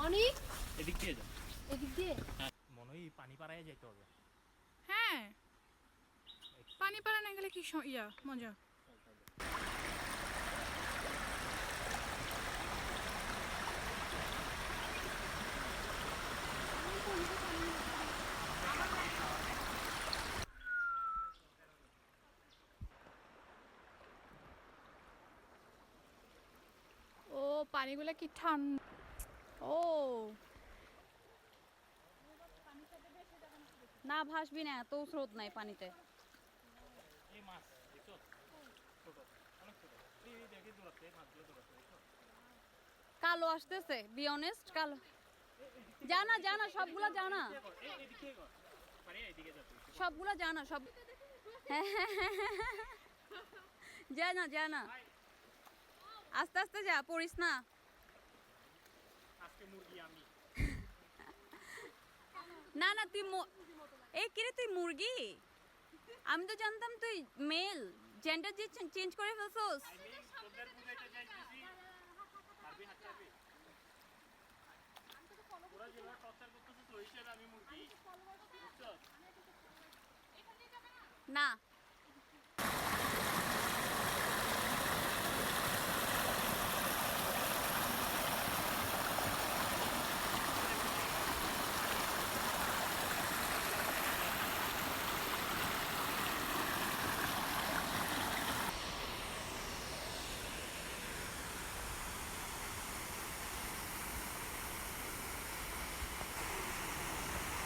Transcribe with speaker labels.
Speaker 1: মনি?
Speaker 2: এদিক দিয়ে যাও
Speaker 1: এদিক দিয়ে?
Speaker 2: হ্যাঁ। মনে হয় পানি পাড়ায় যেতে হবে।
Speaker 3: হ্যাঁ। পানি পাড়া না গেলে কি ইয়া মজা। ও পানিগুলো কি ঠান্ডা। ও।
Speaker 4: না ভাসবি না এত স্রোত নাই পানিতে। কালো আসতেছে বি অনেস্ট কালো। জানা জানা সবগুলা জানা। সবগুলা জানা সব জানা জানা। আস্তে আস্তে যা পড়িস না
Speaker 2: আজকে মুরগি আমি
Speaker 4: না না তুই এ এই কিরে তুই মুরগি? আমি তো জানতাম তুই মেল জেন্ডার যে চেঞ্জ করে ফেলছোস। না